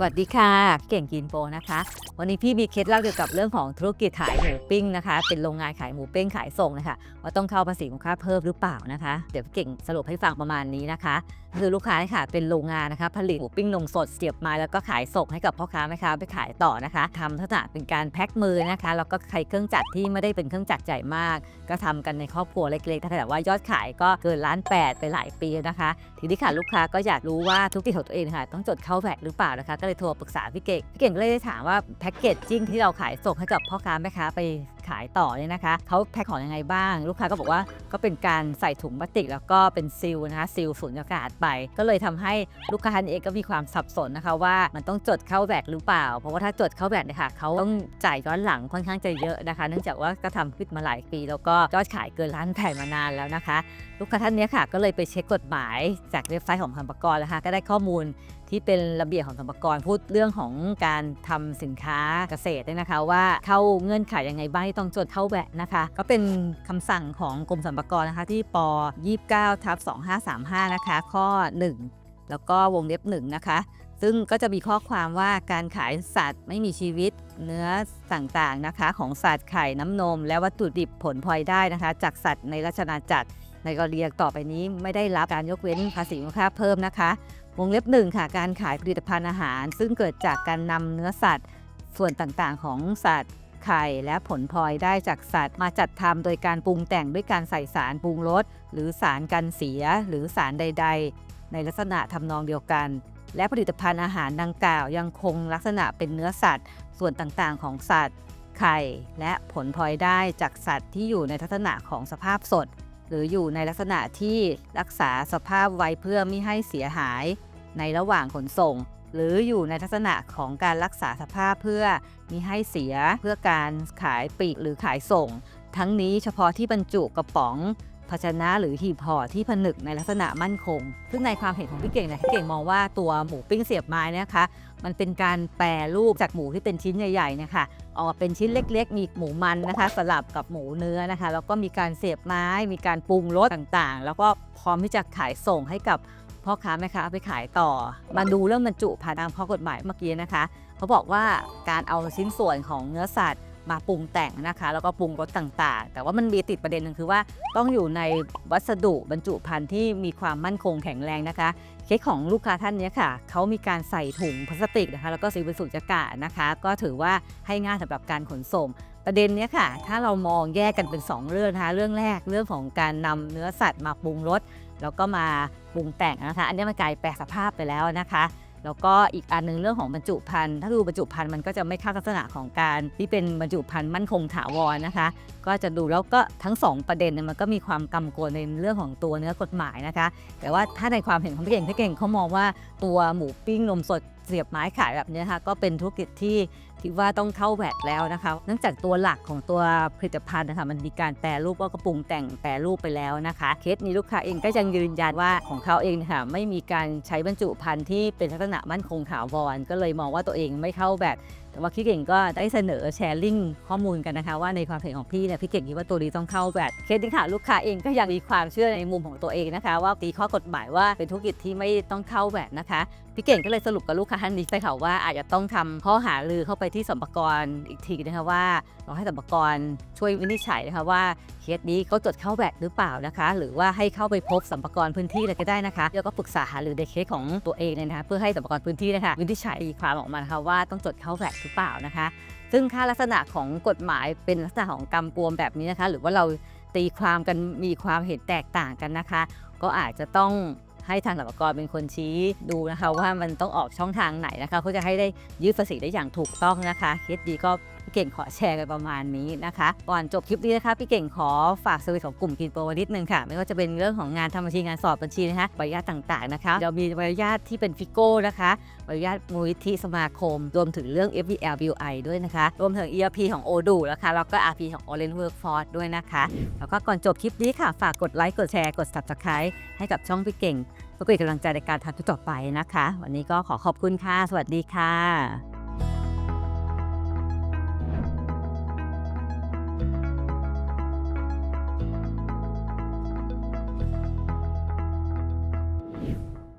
สวัสดีค่ะ เก่งกินโปนะคะ วันนี้พี่มีเคล็ดลับเกี่ยวกับเรื่องของธุรกิจขายหมูปิ้งนะคะ เป็นโรงงานขายหมูปิ้งขายส่งนะคะว่าต้องเข้าภาษีมูลค่าเพิ่มหรือเปล่านะคะ เดี๋ยวเก่งสรุปให้ฟังประมาณนี้นะคะคือลูกค้าค่ะเป็นโรงงานนะคะผลิตหมูปิ้งนมสดเสียบไม้แล้วก็ขายส่งให้กับพ่อค้าแม่ค้าไปขายต่อนะคะทำลักษณะเป็นการแพ็คมือนะคะแล้วก็ใช้เครื่องจักรที่ไม่ได้เป็นเครื่องจักรใหญ่มาก ก็ทำกันในครอบครัวเล็กๆแต่ว่ายอดขายก็เกินล้านแปดไปหลายปีนะคะ ทีนี้ค่ะลูกค้าก็อยากรู้ว่าธุรกิจของตัวเองค่ะต้องจดเข้าแวดหรือเปล่านะคะ ก็เลยโทรปรึกษาพี่เก่งพี่เก่งก็เลยได้ถามว่าแพ็กเกจจิ้งที่เราขายส่งให้กับพ่อค้าแม่ค้าไป ขายต่อเนี่ยนะคะเขาแพ็คของยังไงบ้าง ลูกค้าก็บอกว่าก็เป็นการใส่ถุงพลาสติก แล้วก็เป็นซีลนะคะซีลสูญญากาศไป ก็เลยทำให้ลูกค้าท่านเองก็มีความสับสนนะคะว่ามันต้องจดเข้าแวดหรือเปล่า เพราะว่าถ้าจดเข้าแวดเนี่ยค่ะเขาต้องจ่ายย้อนหลังค่อนข้างจะเยอะนะคะ เนื่องจากว่าก็ทำขึ้นมาหลายปี แล้วก็ยอดขายเกินล้านแผ่นมานานแล้วนะคะ ลูกค้าท่านเนี้ยค่ะก็เลยไปเช็คกฎหมายจากเว็บไซต์ของสรรพากรนะคะก็ได้ข้อมูล ที่เป็นระเบียบของสรรกรพูดเรื่องของการทำสินค้าเกษตรเนี่ยนะคะ ว่าเข้าเงื่อนไขยังไงบ้างที่ต้องจดเข้าแวดนะคะ ก็เป็นคำสั่งของกรมสรรพากรนะคะ ที่ป 29ทับ2535 นะคะ ข้อ 1 แล้วก็วงเล็บ1นะคะซึ่งก็จะมีข้อความว่าการขายสัตว์ไม่มีชีวิตเนื้อต่างๆนะคะ ของสัตว์ไข่น้ำนม และวัตถุดิบผลพลอยได้นะคะ จากสัตว์ในราชนาจักรในกรณีต่อไปนี้ไม่ได้รับการยกเว้นภาษีมูลค่าเพิ่มนะคะ วงเล็บหนึ่งค่ะการขายผลิตภัณฑ์อาหาร ซึ่งเกิดจากการนำเนื้อสัตว์ ส่วนต่างๆ ของสัตว์ไข่และผลพลอยได้จากสัตว์ มาจัดทำโดยการปรุงแต่งด้วยการใส่สารปรุงรสหรือสารกันเสียหรือสารใด ๆ ในลักษณะทำนองเดียวกัน และผลิตภัณฑ์อาหารดังกล่าวยังคงลักษณะเป็นเนื้อสัตว์ ส่วนต่างๆ ของสัตว์ ไข่และผลพลอยได้จากสัตว์ที่อยู่ในลักษณะของสภาพสดหรืออยู่ในลักษณะที่รักษาสภาพไว้เพื่อไม่ให้เสียหาย ในระหว่างขนส่ง หรืออยู่ในลักษณะของการรักษาสภาพเพื่อมิให้เสียเพื่อการขายปลีกหรือขายส่ง ทั้งนี้เฉพาะที่บรรจุกระป๋องภาชนะหรือหีบห่อที่ผนึกในลักษณะมั่นคง ซึ่งในความเห็นของพี่เก่งนี่ยพี่เก่งมองว่าตัวหมูปิ้งเสียบไม้นะคะ มันเป็นการแปรรูปจากหมูที่เป็นชิ้นใหญ่ๆนี่ยค่ะออกมาเป็นชิ้นเล็กๆ มีหมูมันนะคะ สลับกับหมูเนื้อนะคะ แล้วก็มีการเสียบไม้ มีการปรุงรสต่างๆ แล้วก็พร้อมที่จะขายส่งให้กับ พ่อค้าแม่ค้าเอาไปขายต่อ มาดูเรื่องบรรจุภัณฑ์ตามข้อกฎหมายเมื่อกี้นะคะ เขาบอกว่าการเอาชิ้นส่วนของเนื้อสัตว์ มาปรุงแต่งนะคะ แล้วก็ปรุงรสต่างๆ แต่ว่ามันมีติดประเด็นหนึ่งคือว่าต้องอยู่ในวัสดุบรรจุภัณฑ์ที่มีความมั่นคงแข็งแรงนะคะ เคสของลูกค้าท่านนี้ค่ะเขามีการใส่ถุงพลาสติกนะคะ แล้วก็ซีลเป็นสุญญากาศนะคะ ก็ถือว่าให้ง่ายสำหรับการขนส่งประเด็นนี้ค่ะ ถ้าเรามองแยกกันเป็น 2 เรื่องนะคะ เรื่องแรกเรื่องของการนำเนื้อสัตว์มาปรุงรสแล้วก็มาปรุงแต่งนะคะ อันนี้มันกลายแปลสภาพไปแล้วนะคะ แล้วก็อีกอันหนึงเรื่องของบรรจุภัณฑ์ถ้าดูบรรจุภัณฑ์มันก็จะไม่เข้าลักษณะของการที่เป็นบรรจุภัณฑ์มั่นคงถาวรนะคะ ก็จะดูแล้วก็ทั้งสองประเด็นมันก็มีความกำกวลในเรื่องของตัวเนื้อกฎหมายนะคะ แต่ว่าถ้าในความเห็นของพี่เก่งพี่เก่งเขามองว่าตัวหมูปิ้งนมสดเสียบไม้ขายแบบนี้ค่ะก็เป็นธุรกิจที่ คิดว่าต้องเข้าแวดแล้วนะคะเนื่องจากตัวหลักของตัวผลิตภัณฑ์นะคะมันมีการแปรรูปก็กระปรุงแต่งแปรรูปไปแล้วนะคะเคสนี้ลูกค้าเองก็ยังยืนยันว่าของเขาเองค่ะไม่มีการใช้บรรจุภัณฑ์ที่เป็นลักษณะมั่นคงถาวรก็เลยมองว่าตัวเองไม่เข้าแวดแต่ว่าพี่เก่งก็ได้เสนอแชร์ลิงก์ข้อมูลกันนะคะ ว่าในความเห็นของพี่เนี่ยพี่เก่งคิดว่าตัวนี้ต้องเข้าแวดเคสนี้ค่ะลูกค้าเองก็ยังมีความเชื่อในมุมของตัวเองนะคะ ว่าตีข้อกฎหมายว่าเป็นธุรกิจที่ไม่ต้องเข้าแวดนะคะพี่เก่งก็เลยสรุปกับลูกค้าท่านนี้ไปค่ะว่าอาจจะต้องทำข้อหาลือเข้าไปที่สัมปกรอีกทีนะคะว่าเราให้สัมปกรช่วยวินิจฉัยนะคะว่าเคสนี้เขาจดเข้าแบตหรือเปล่านะคะ หรือว่าให้เข้าไปพบสัมปกรพื้นที่เลยก็ได้นะคะแล้วก็ปรึกษาหารือในเคสของตัวเองเลยนะคะเพื่อให้สัมปกรพื้นที่นะคะวินิจฉัยความออกมาะคะว่าต้องจดเข้าแบตหรือเปล่านะคะ ซึ่งค่าลักษณะของกฎหมายเป็นลักษณะของกรรมปวมแบบนี้นะคะ หรือว่าเราตีความกันมีความเห็นแตกต่างกันนะคะ ก็อาจจะต้องให้ทางสรรพากรเป็นคนชี้ดูนะคะ ว่ามันต้องออกช่องทางไหนนะคะเพื่อจะให้ได้ยืดภาษีได้อย่างถูกต้องนะคะเคสดีก็ พี่เก่งขอแชร์กันประมาณนี้นะคะ ก่อนจบคลิปนี้นะคะพี่เก่งขอฝากเซอร์วิสของกลุ่มกินโปรว้นิดนึงค่ะ ไม่ว่าจะเป็นเรื่องของงานทำบัญชีงานสอบบัญชีนะคะใบอนุญาตต่างๆนะคะเดี๋ยวมีใบอนุญาตที่เป็นฟิโก้นะคะใบอนุญาตมูลนิธิสมาคม รวมถึงเรื่อง FBL BUI ด้วยนะคะ รวมถึง ERP ของ Odoo นะคะแล้วก็ RP ของ Orange Workforce ด้วยนะคะ แล้วก็ก่อนจบคลิปนี้ค่ะฝากกดไลค์กดแชร์กด Subscribe ให้กับช่องพี่เก่งเพื่อเป็นกำลังใจในการทำทุกต่อไปนะคะ วันนี้ก็ขอขอบคุณค่ะ สวัสดีค่ะ